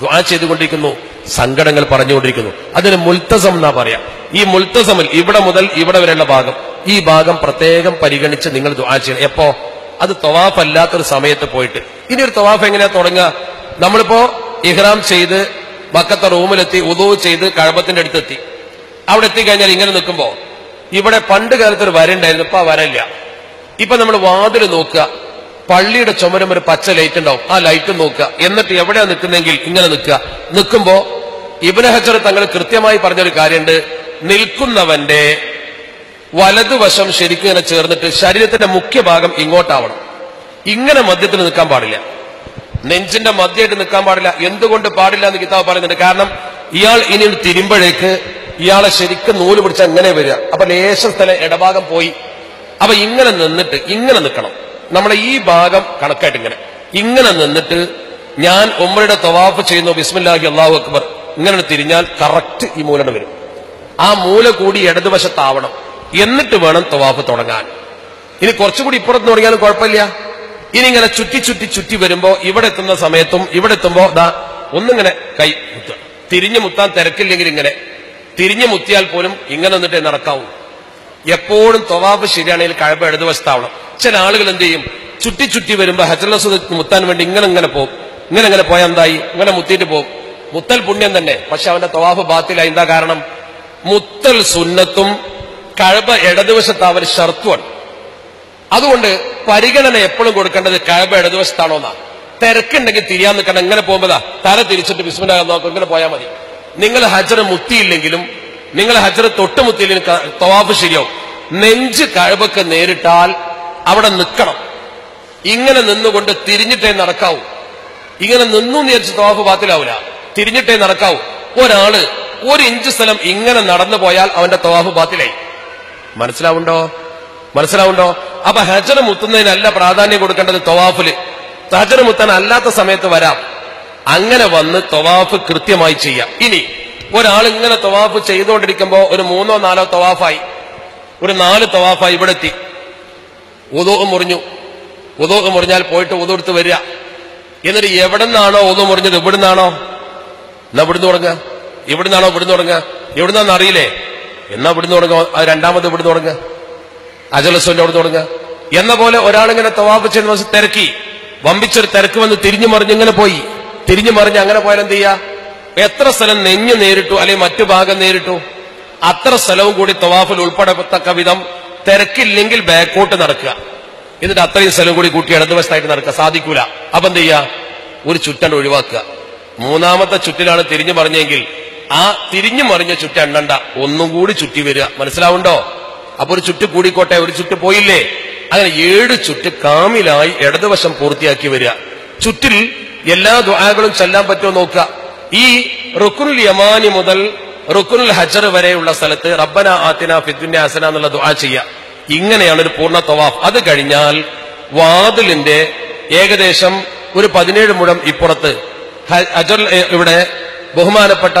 ദ്വാ ചെയ്തുകൊണ്ടിരിക്കുന്നു സങ്കടങ്ങൾ പറഞ്ഞുകൊണ്ടിരിക്കുന്നു. അതിന് മുൽത്തസം എന്നാ പറയാം? ഈ മുൽത്തസമിൽ ഇവിടെ മുതൽ ഇവിടെ വരെയുള്ള ഭാഗം ഈ ഭാഗം പ്രത്യേകം പരിഗണിച്ച് നിങ്ങൾ ദ്വാ ചെയ്യണം. എപ്പോ? അത് തൊവാഫ് അല്ലാത്തൊരു സമയത്ത് പോയിട്ട്. ഇനി ഒരു തൊവാഫ് എങ്ങനെയാ തുടങ്ങുക? നമ്മളിപ്പോ ഇഹ്റാം ചെയ്ത് മക്കത്തെ റൂമിലെത്തി ഉദവ് ചെയ്ത് കഴപ്പത്തിന്റെ അടുത്തെത്തി. അവിടെ എത്തിക്കഴിഞ്ഞാൽ ഇങ്ങനെ നിൽക്കുമ്പോ ഇവിടെ പണ്ട് കാലത്ത് ഒരു വര ഉണ്ടായിരുന്നു ഇപ്പൊ ആ വരല്ല ഇപ്പൊ നമ്മൾ വാതിൽ നോക്കുക. പള്ളിയുടെ ചുമരം ഒരു പച്ച ലൈറ്റ് ഉണ്ടാവും. ആ ലൈറ്റ് നോക്കുക. എന്നിട്ട് എവിടെയാ നിൽക്കുന്നെങ്കിൽ ഇങ്ങനെ നിൽക്കുക. നിൽക്കുമ്പോ ഇബിന് ഹജർ തങ്ങൾ കൃത്യമായി പറഞ്ഞൊരു കാര്യമുണ്ട്. നിൽക്കുന്നവന്റെ വലതുവശം ശരിക്കും ഇങ്ങനെ ചേർന്നിട്ട് ശരീരത്തിന്റെ മുഖ്യഭാഗം ഇങ്ങോട്ടാവണം. ഇങ്ങനെ മദ്യത്തിന് നിൽക്കാൻ പാടില്ല. നെഞ്ചിന്റെ മദ്യമായിട്ട് നിൽക്കാൻ പാടില്ല. എന്തുകൊണ്ട് പാടില്ല എന്ന് കിതാബ് പറയുന്നുണ്ട്. കാരണം ഇയാൾ ഇനി തിരുമ്പഴേക്ക് ഇയാളെ ശരിക്കും നൂൽ പിടിച്ച് അങ്ങനെ വരിക. അപ്പൊ ലേശ സ്ഥലം ഇടഭാഗം പോയി. അപ്പൊ ഇങ്ങനെ നിന്നിട്ട് ഇങ്ങനെ നിൽക്കണം. നമ്മളെ ഈ ഭാഗം കണക്കായിട്ട് ഇങ്ങനെ. ഇങ്ങനെ നിന്നിട്ട് ഞാൻ ഉമ്മയുടെ തവാഫ് ചെയ്യുന്നു ബിസ്മില്ലാഹി അള്ളാഹു അക്ബർ. ഇങ്ങനെ തിരിഞ്ഞാൽ കറക്റ്റ് ഈ മൂലം വരും. ആ മൂല കൂടി ഇടതുവശത്താവണം. എന്നിട്ട് വേണം തവാഫ് തുടങ്ങാൻ. ഇനി കുറച്ചുകൂടി ഇപ്പുറത്ത് തുടങ്ങിയാലും കുഴപ്പമില്ല. ഇനി ഇങ്ങനെ ചുറ്റി ചുറ്റി ചുറ്റി വരുമ്പോ ഇവിടെ എത്തുന്ന സമയത്തും ഇവിടെ എത്തുമ്പോ ദാ ഒന്നിങ്ങനെ കൈ മുത്തുക. തിരിഞ്ഞു മുത്താൻ തിരക്കില്ലെങ്കിൽ ഇങ്ങനെ. തിരിഞ്ഞു മുത്തിയാൽ പോലും ഇങ്ങനെ നിന്നിട്ടേ നടക്കാവൂ. എപ്പോഴും തൊവാബ് ശരിയാണെങ്കിൽ കഴപ്പ് ഇടതുവശത്താവണം. ചില ആളുകൾ എന്ത് ചെയ്യും? ചുറ്റി ചുറ്റി വരുമ്പോ ഹജലസുദ് മുത്താൻ വേണ്ടി ഇങ്ങനെ ഇങ്ങനെ പോകും ഇങ്ങനെ ഇങ്ങനെ പോയാൽ എന്തായി? ഇങ്ങനെ മുത്തിയിട്ട് പോകും മുത്തൽ പുണ്യം തന്നെ. പക്ഷെ അവന്റെ തവാഫ് ബാത്തിലായി. എന്താ കാരണം? മുത്തൽ സുന്നത്തും കഴബ ഇടതുവശത്താവൽ ഷർത്തുമാണ്. അതുകൊണ്ട് പരിഗണന എപ്പോഴും കൊടുക്കേണ്ടത് കഴബ ഇടതുവശത്താണോ എന്നാ. തിരക്കുണ്ടെങ്കിൽ തിരിയാൻ നിൽക്കണം. ഇങ്ങനെ പോകുമ്പോഴാ തല തിരിച്ചിട്ട് വിസ്മന നോക്കും. ഇങ്ങനെ പോയാൽ മതി. നിങ്ങൾ ഹജർ മുത്തിയില്ലെങ്കിലും നിങ്ങൾ ഹജർ തൊട്ട് മുത്തിയില്ലെങ്കിലും തവാഫ് ശരിയാവും. നെഞ്ച് കഴബക്ക് നേരിട്ടാൽ അവിടെ നിൽക്കണം. ഇങ്ങനെ നിന്നുകൊണ്ട് തിരിഞ്ഞിട്ടേ നടക്കാവൂ. ഇങ്ങനെ നിന്നു നേരിച്ച് തവാഫ് ബാത്തിലാവൂല. തിരിഞ്ഞിട്ടേ നടക്കാവൂ. ഒരാൾ ഒരു ഇഞ്ച് സ്ഥലം ഇങ്ങനെ നടന്നു പോയാൽ അവന്റെ തവാഫ് ബാത്തിലായി. മനസ്സിലാവുണ്ടോ? മനസ്സിലാവുണ്ടോ? അപ്പൊ ഹജർ മുത്തുന്നതിനല്ല പ്രാധാന്യം കൊടുക്കേണ്ടത് തവാഫിൽ. ഹജർ മുത്താൻ അല്ലാത്ത സമയത്ത് വരാം. അങ്ങനെ വന്ന് തവാഫ് കൃത്യമായി ചെയ്യാം. ഇനി ഒരാൾ ഇങ്ങനെ തവാഫ് ചെയ്തുകൊണ്ടിരിക്കുമ്പോ ഒരു മൂന്നോ നാലോ തവാഫായി. ഒരു നാല് തവാഫായി ഇവിടെ എത്തി ഉദോ മുറിഞ്ഞു. ഉദോ മുറിഞ്ഞാൽ പോയിട്ട് ഉദോ എടുത്ത് വരിക. എന്നിട്ട് എവിടെ നിന്നാണോ ഉദോ മുറിഞ്ഞത്? ഇവിടുന്നാണോ? എന്നാ ഇവിടുന്ന് തുടങ്ങുക. ഇവിടുന്നാണോ ഇവിടുന്ന് തുടങ്ങുക? എവിടുന്നാന്ന് അറിയില്ലേ? എന്നാ ഇവിടുന്ന് തുടങ്ങുക? അത് രണ്ടാമത് ഇവിടുന്ന് തുടങ്ങുക. അജലസ്വന്റെ അവിടെ തുടങ്ങുക. എന്ന പോലെ ഒരാളിങ്ങനെ തവാഫ് ചെയ്യുന്ന തിരക്കി. വമ്പിച്ചൊരു തിരക്ക് വന്ന് തിരിഞ്ഞു മറിഞ്ഞ് ഇങ്ങനെ പോയി. തിരിഞ്ഞു മറിഞ്ഞ് അങ്ങനെ പോയാൽ എന്ത് ചെയ്യാ? എത്ര സ്ഥലം നെഞ്ഞു നേരിട്ടു അല്ലെങ്കിൽ മറ്റു ഭാഗം നേരിട്ടു? അത്ര സ്ഥലവും കൂടി തവാഫിൽ ഉൾപ്പെടത്തക്ക വിധം തിരക്കില്ലെങ്കിൽ ബാക്കോട്ട് നടക്കുക. എന്നിട്ട് അത്രയും സ്ഥലം കൂടി കൂട്ടി ഇടതുവശത്തായിട്ട് നടക്കുക. സാധിക്കൂല. അപ്പൊ എന്ത് ചെയ്യുക? ഒരു ചുറ്റണ്ട് ഒഴിവാക്കുക. മൂന്നാമത്തെ ചുറ്റിലാണ് തിരിഞ്ഞു മറിഞ്ഞെങ്കിൽ ആ തിരിഞ്ഞു മറിഞ്ഞ ചുറ്റ് എണ്ണണ്ട. ഒന്നും കൂടി ചുറ്റി വരിക. മനസ്സിലാവുണ്ടോ? അപ്പൊ ഒരു ചുറ്റ് കൂടിക്കോട്ടെ. ഒരു ചുറ്റ് പോയില്ലേ? അങ്ങനെ ഏഴ് ചുറ്റ് കാമിലായി ഇടതുവശം പൂർത്തിയാക്കി വരിക. ചുറ്റിൽ എല്ലാ ദ്വാകളും ചെല്ലാൻ പറ്റുമോ നോക്കുക. ഈ റുക്കുനുൽ യമാനി മുതൽ റുക്കുനുൽ ഹജർ വരെയുള്ള സ്ഥലത്ത് റബ്ബന ആത്തിന ഫിദ്ദുന്റെ ഹസന എന്നുള്ള ദുആ ചെയ്യുക. ഇങ്ങനെയാണ് ഒരു പൂർണ തവാഫ്. അത് കഴിഞ്ഞാൽ വാതിലിന്റെ ഏകദേശം ഒരു പതിനേഴ് മുഴം ഇപ്പുറത്ത്. അജൽ ഇവിടെ ബഹുമാനപ്പെട്ട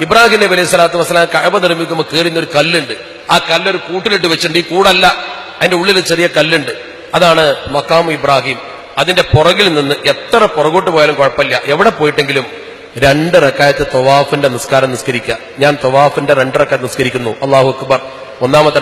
ഇബ്രാഹിം നബി അലൈഹി സ്വലാത്തു വസ്സലാം കഴവ നിർമ്മിക്കുമ്പോൾ കയറുന്ന ഒരു കല്ലുണ്ട്. ആ കല്ലൊരു കൂട്ടിലിട്ട് വെച്ചിട്ടുണ്ട്. ഈ കൂടല്ല അതിന്റെ ഉള്ളിൽ ചെറിയ കല്ലുണ്ട്. അതാണ് മക്കാം ഇബ്രാഹിം. അതിന്റെ പുറകിൽ നിന്ന് എത്ര പുറകോട്ട് പോയാലും കുഴപ്പമില്ല. എവിടെ പോയിട്ടെങ്കിലും രണ്ട് റക്കായത്ത് തൊവാഫിന്റെ നിസ്കാരം നിസ്കരിക്കുക. ഞാൻ തൊവാഫിന്റെ രണ്ട് റക്കാത്ത് നിസ്കരിക്കുന്നു. അള്ളാഹു അക്ബർ. ഒന്നാമത്തെ